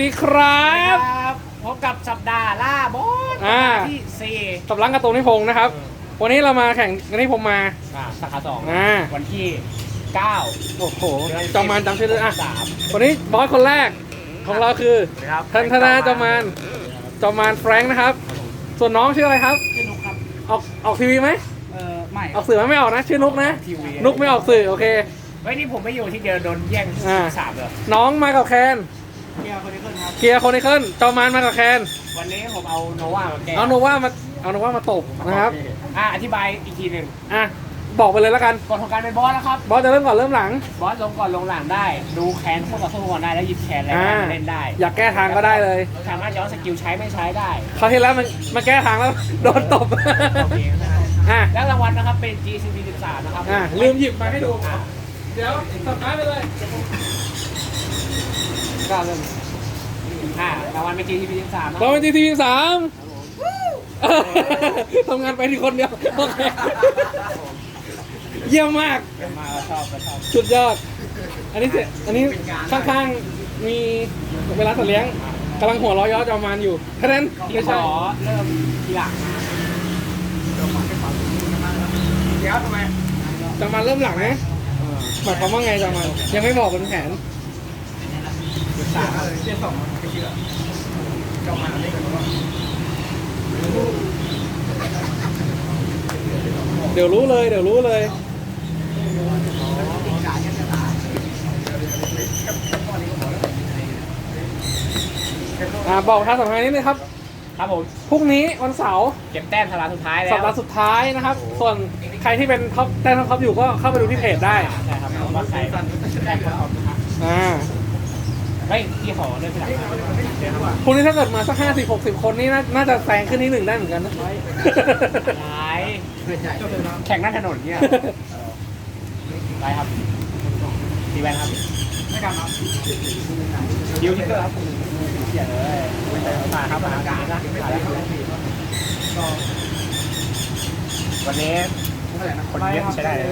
ดีครับครับพบกับสัปดาห์ล่าบอสอ่าสัปดห์ที่สี่กับร้านการ์ตูนนิพงศ์นะครับ วันนี้เรามาแข่งกันที่ผมมา อ่าสาขาสองอ่า วันที่เก้าโอ้โหเดือนจอมมานจำชื่อได้อะ สามวันนี้บอสคนแรกของเราคือนะครับทันธนาจอมมานจอมมานแฟรงค์นะครับ ส่วนน้องชื่ออะไรครับ ชื่อนุกครับออกออกทีวีไหมเออไม่ออกสื่อไหมไม่ออกนะ ชื่อนุกนะ ทีวีนุกไม่ออกสื่อโอเค เฮ้ยนี่ผมไม่อยู่ที่เดียวโดนแย่งอ่า สามเลยน้องมากับแคน เกียร์คนนี้ขึ้นครับ เกียร์โคนิเคิลจอมมานมากับแคนวันนี้ผมเอาโนวามาแก้เอาโนว่ามาเอาโนว่ามาตบนะครับอ่าอธิบายอีกทีหนึ่งอะบอกไปเลยแล้วกันกฎของการเป็นบอสแล้วครับ บอสจะเริ่มก่อนเริ่มหลัง บอสลงก่อนลงหลังได้ ดูแคนคู่ต่อสู้ก่อนได้แล้วหยิบแคนอะไรอ่ามาเล่นได้อยากแก้ทางก็ได้เลยสามารถย้อนสกิลใช้ไม่ใช้ได้เขาวที่แล้วมันมาแก้ทางแล้วโดนตบโอเคนะครับอะแล้วรางวัลนะครับเป็น GCP 13นะครับอะลืมหยิบมาให้ดู อะเดี๋ยวสตาร์ทไปเลย ก็เริ่มอ่ารางวัลเป็น GCP 13นะคเรารับเป็นจีทีสามทำงานไปที่คนเดียวโอเคเยี่ยมมาก มาเราชอบเราชอบสุดยอด อันนี้เสร็จอันนี้ข้างๆ มีเวลาสัตว์เลี้ยงกำลังหัวเร้อยย้อจอมมานอยู่คะแนนที่ไม่ขใช่อเริ่มทีหลังเดี๋ยวทำไมจอมมานเริ่มหลังนะหมายความว่าไงจอมมานยังไม่บอกบนแผน สามเจ็ดสองไม่เชื่อเจ้ามาได้กันว่าเดี๋ยวรู้เลย เดี๋ยวรู้เลยอ่าบอกทางสำคัญนิดนึงครับ ครับผม พรุ่งนี้วันเสาร์เก็บแต้มสัปดาห์สุดท้ายแล้วสัปดาห์สุดท้ายนะครับ ส่วนใครที่เป็นท็อปแต้มท็อปอยู่ก็เข้าไปดูที่เพจได้ใช่ครับว่าใครแต้มคนท็อปนะครับอ่า เฮ้ยที่ขอเริ่มทีหลังนะพรุ่งนี้ถ้าเกิดมาสักห้าสิบหกสิบคนนี่น่าน่าจะแซงขึ้นที่หนึ่งได้เหมือนกันนะไรแข่งหน้าถนนเนี่ยไรครับดีแวนครับไม่กันครับคิวทิกเกอร์ครับเขียนเลยมาครับมาครับมาแล้วมาแล้ววันนี้เท่าไหร่นะคนเยอะใช้ได้เลย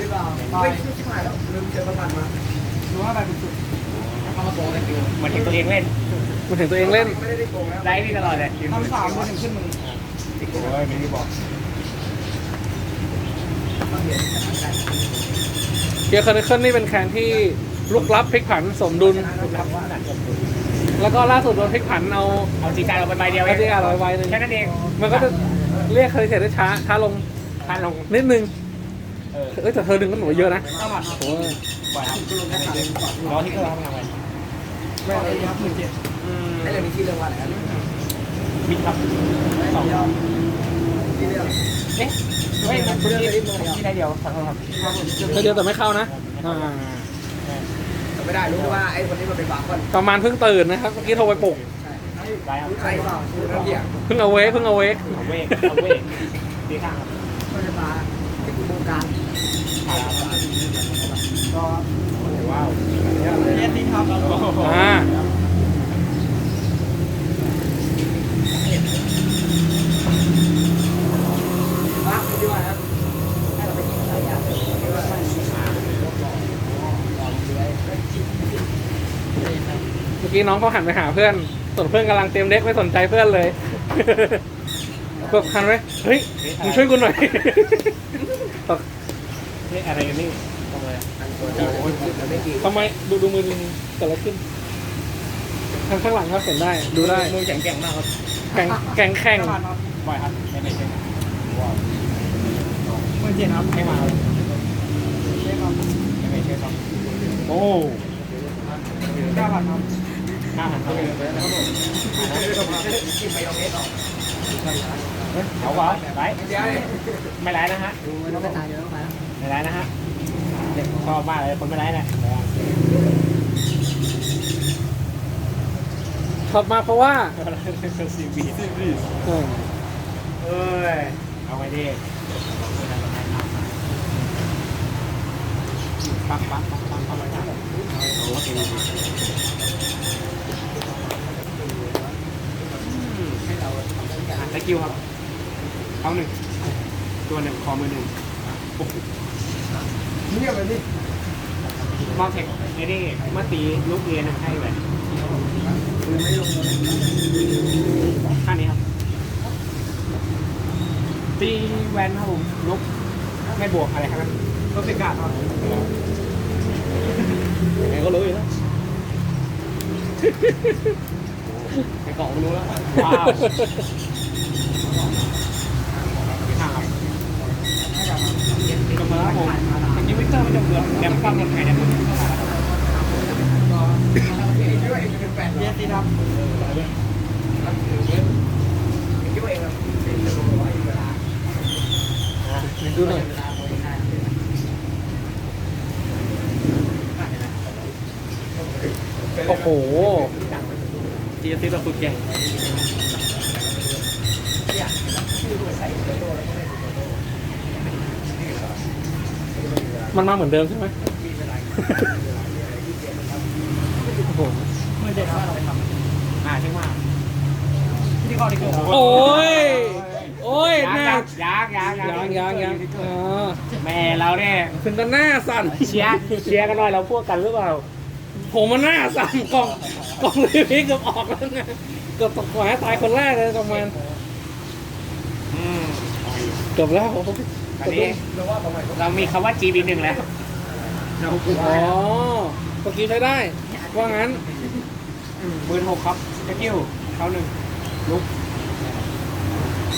ไม่ชิบหายแล้วลืมเจอประกันมารู้ว่าอะไรเป็นสุด เขามาโกงกันอยู่เหมือนเห็นตัวเองเล่นคุณเห็นตัวเองเล่นไม่ได้โกงแล้วไลฟ์นี่ตลอดเลยทำสามมาถึงขึ้นมือโอ้ยไม่ได้บอกเกียร์คาร์เคิลนี่เป็นแคนที่ลุกลับพลิกผันสมดุลครับว่าหนักจบแล้วก็ล่าสุดโดนพลิกผันเอาเอาจีการเราไปใบเดียวไอ้ที่อ่านไว้นึงแค่นั้นเองมันก็จะเรียกเคยเสร็จได้ช้าช้าลงท่านลงนิดนึงเออ เอ้ยแต่เธอดึงก็หนูเยอะนะเข้ามาโอ้ยปล่อยครับรอที่เกอร์ทำงานไป ไม่ได้ครับหมื่นเจ็ดไอ้เรื่องนี้ชื่อเรื่องว่าอะไรครับมิดครับสองชื่อเรื่องเอ๊ะเฮ้ยมันที่ที่ได้เดียวขอโทษครับเธอเดียวแต่ไม่เข้านะอ่ไม่ได้รู้ว่าไอ้คนนี้มันเป็นบาคอนประมาณเพิ่งตื่นนะครับเมื่อกี้โทรไปปลุกได้ครับรู้ใครเปล่าคือระเบียบเพิ่งเอาเวกเพิ่งเอาเวกเอาเวกเอาเวกดีครับก็จะมาที่กูวงการ ก็ ว้าว เรียนดีครับ อ่า บ้าคุณดีกว่าครับให้เราไปกินอะไรอย่าง เมื่อ กี้น้องเขาหันไปหาเพื่อนส่วนเพื่อนกำลังเตรียมเด็กไม่สนใจเพื่อนเลยแบบหันไปเฮ้ยมึงช่วยกูหน่อยนี่อะไรกันนี่ตรงเลยไม่กี่ทำไมดูดูมือเกิดอะไรขึ้นทางข้างหลังก็เห็นได้ดูได้มือแข็งแกร่งมากครับแข่งแข่งแข่งบ่อยครับไม่ไม่ใช่ว้าวหมื่นเจ็ดครับไม่มาเล่นครับไม่ไม่ใช่ครับโอ้เก้าพันครับ ข้าหันเข้าไปเลยเอาก่อนไรเดี๋ยวไม่ไรนะฮะไปทานเดี๋ยวต้องไปไม่ไรนะฮะเด็กชอบมากเลยคนไม่ไรเนี่ยชอบมากเพราะว่าซีบีซีบีเออเอ้ยเอาไปดิ ปักปักปักปักปักปักโอ้โหตะกิ้วครับเอาหนึ่งตัวหนึ่งคอมือหนึ่งโอ้โหเงียบเลยนี่มองเทคไอ้นี่เมื่อตีลูกเรียนให้เลยไม่ลงเลยข้างนี้ครับ ตีแวนครับผมลุกไม่บวกอะไรครับ ก็เป็นการครับยังไงก็รู้อยู่แล้วในกล่องรู้แล้วว้าวข้างครับจบมาแล้วผมอันนี้วิกเอร์ไม่จบเกือบแดมความหมดไงเนี่ยผมคิดว่าเองจะเป็นแปดเยสซีเราฝึกเก่มันมาเหมือนเดิมใช่ไหมโอ้โหเมื่อเด็กว่าเราไปทำอ่าใช่ไหมที่ข้อที่เกิดโอ้ย โอ้ยหน้ายางยางยางยังยังยังอ๋อแม่เราเนี่ยถึงกันหน้าสั่นเชียร์เชียร์กันหน่อยเราพวกกันหรือเปล่า ผมมันหน้าสั่นกล่องกล่องรีวิวเกือบออกแล้วไงเกือบตกแหวตายคนแรกเลยประมาณอืมเกือบแล้วอันนี้เราว่าทำไมเรามีคำว่า GB หนึ่งแล้วอ๋อเมื่อกี้ใช้ได้ ว่างั้นหมื่นหกครับสกิลเขาหนึ่งลุก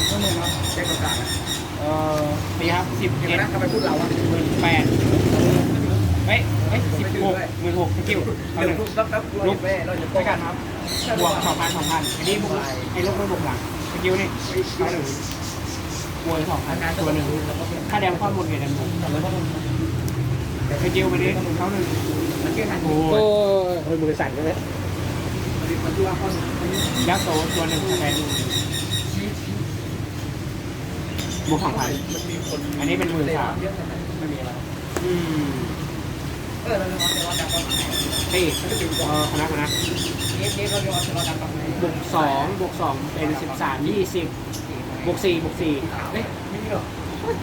ต้องมึงครับแจ้งประกาศเอ่อตีครับสิบเห็นเอ็ดไหมทำไมพูดเราอะหมื่นแปด เฮ้ยเฮ้ยสิบหกหมื่นหกสกิลเขาเดี๋หยวนึ่งลูกรับรับลูกแม่เราจะไปกันครับบวกสองพันสองพันอันนี้บวกไอ้ลูกไม่บวกหลังสกิลนี่เขาหนึ่งบวกสองพันตัวหนึ่งค่าแดงข้อมูลเกียรติหนึ่งสกิลไปนี้เขาหนึ่งโอ้โอ้ยยโอ้ยมือสั่นเลยมันดูว่าข้อหนึ่งยักษ์โตตัวหนึ่งคะแนนบวกสองพันมันมีคนอันนี้เป็นหมื่นเตะสามเยอะขนาดไม่มีอะไรอืม เออเราจะวัดจากตรงไหนตีเออคณะคณะเอ๊ะเอ๊ะเราจะวัดจากตรงไหนบวกสองบวกสองเป็นสิบสามยี่สิบบวกสี่บวกสี่เอ๊ะไม่มีหรอ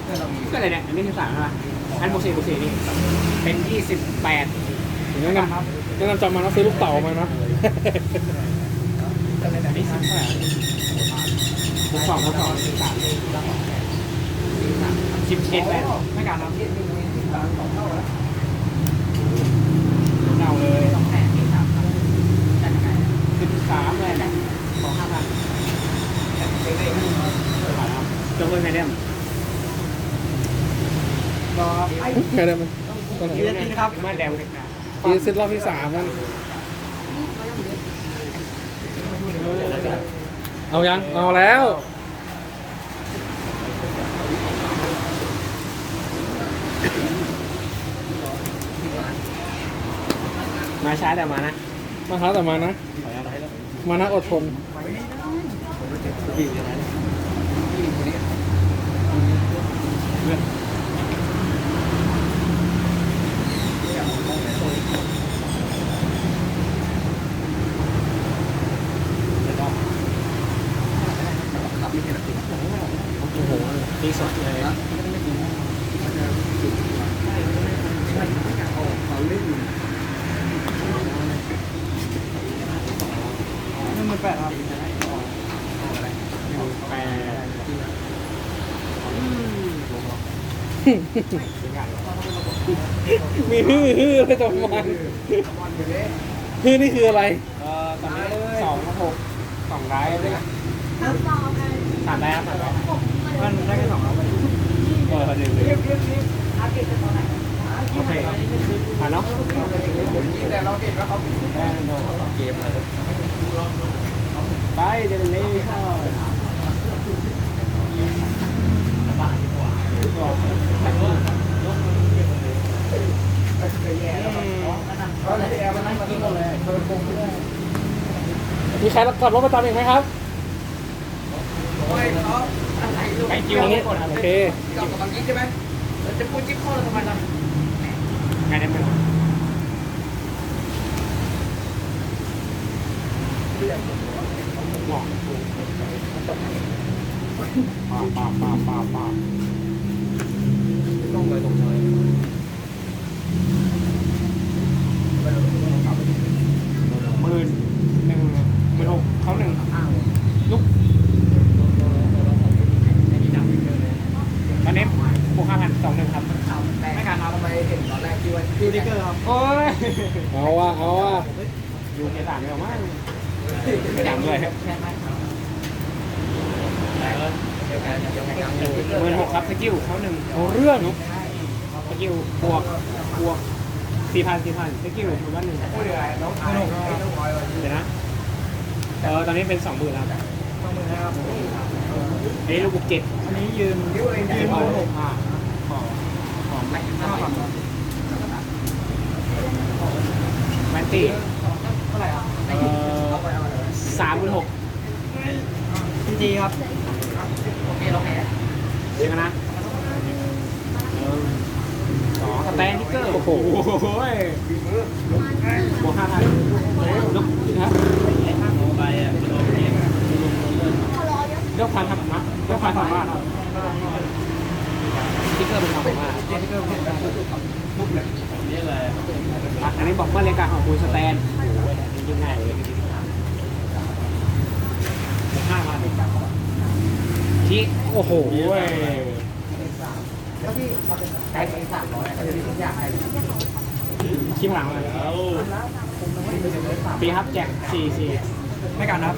เออเรามีก็อะไรเนี่ยอันนี้สิบสามใช่ไหมอันบวกสี่บวกสี่นี่เป็นยี่สิบแปดแนะนำแนะนำจำมานะซื้อลูกเต่ามานะก็เลยแบบอันนี้นี้สิบเท่าไหร่บวกสองบวกสองสิบสามสิบเอ็ดแปดไม่การนับ ที่มีที่สามสองเท่าแล้ว เน่าเลยสองแปดที่สามครับสิบสามเลยสองห้าพันเด็กๆจงเป็นไงเนี่ยก็ไอ้ใครได้ไหมตอนยืนนะครับมาแดงเลยนะทีเซตรอบที่สามนั่นเอายัง เอาแล้ว มาช้าแต่มานะ มาท้าแต่มานะ มานะอดทนโอ้โหดีสดเลย เขาเล่น นี่มันแปดครับแปด มีฮือฮืออะไรตรงมันฮือนี่คืออะไรเอ่อตอนนี้สองหกสองไลฟ์เลยนะสามไลฟ์ครับสามไลฟ์มันได้แค่สองไลฟ์เออหนึ่งเลยโอเคผ่านเนาะแต่เราเห็นว่าเขาได้โดนเกมอะไรไปเดลิเวอรี่เขาเลยแอร์มันนั่งกินหมดเลยเขา ม่ได้มีใครขับรถประจำอีกไหมครับโอ้ยเขาอะไรลูกไปคิวอันนี้นี้โอเคเรากำลังยิงใช่ไหมเราจะพูดจิ๊บข้อเราทำไมล่ะงานได้ไหมป้าป้าป้าป้าป้า หมื่นหนึ่งหมื่นหกเขาหนึ่งลุกตอนนี้บกาพันสองหนึ่งครับไม่การเอไปเห็นตอแรกที่ว่าดูดิเกอร์ครัโอ้ยเอาว่ะเอาว่ะอยู่ในต่างกันมากไม่ต่างเลยครับหมื่นหกครับสกิลเขาหนึ่งเขาเรื่อง กิลบวกบวกสี่พันสี่พันสกิลถือว่าหนึ่งพูดยังไงน้องน้องน้องร้อยวันเดี๋ยวนะ เออตอนนี้เป็นสองหมื่นแล้วต้องมือนะครับอันนี้ลูกบุกเจ็ดอันนี้ยืนยืนเองยืยืนนหหกกอ่าของของแม็กซ์แมนตี้เท่าไหร่อะเอ่อเอาไปเอาไปสามหมื่นหกพีจีครับโอเคเราแพ้เดี๋ยวนะเออสองส แตนทิกเกอร์ โอ้โหบวกห้าพันลบนะครับยกพันครับนะยกพันสามบาททิกเกอร์เป็นสองบาทเจนเกอร์เป็นการทุบเลยอะอันนี้บอกเมื่อรายการของคุณสแตนยิ่งง่ายเลยห้าพันชี้โอ้โห แล้วพี่มาเป็นไก่เป็นสามร้อยจะมีทุกอย่างให้ชี้หลังเลยปีครับแจกสี่สี่ไม่กันนะครับ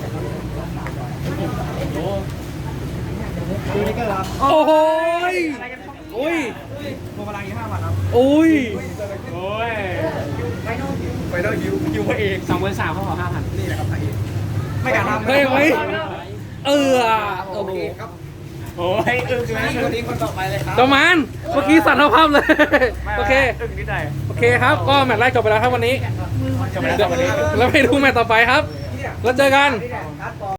ดูนี่ก็รับโอ้โหยโอ้ยโมบาลังยี่ห้าบาทครับโอ้ยโอ้ยไปโน่ไปโน่ยิวยิวพระเอกสองหมื่นสามเขาขอห้าพันนี่แหละครับพระเอกไม่กันครับเฮ้ยเฮ้ยเออโอ้โอโหเคครับ โอ้ยอึ้งใช่ไหมคนนี้คนต่อไปเลยครับเจ้ามันเมื่อกี้สั่นเท่าภาพเลย โอเค อึ้งนิดหน่อยโอเคครับ ก็แมตช์แรกจบไปแล้วครับวันนี้จบไปแล้ววันนี้ แล้วไปดูแมตช์ต่อไปครับ แล้วเจอกัน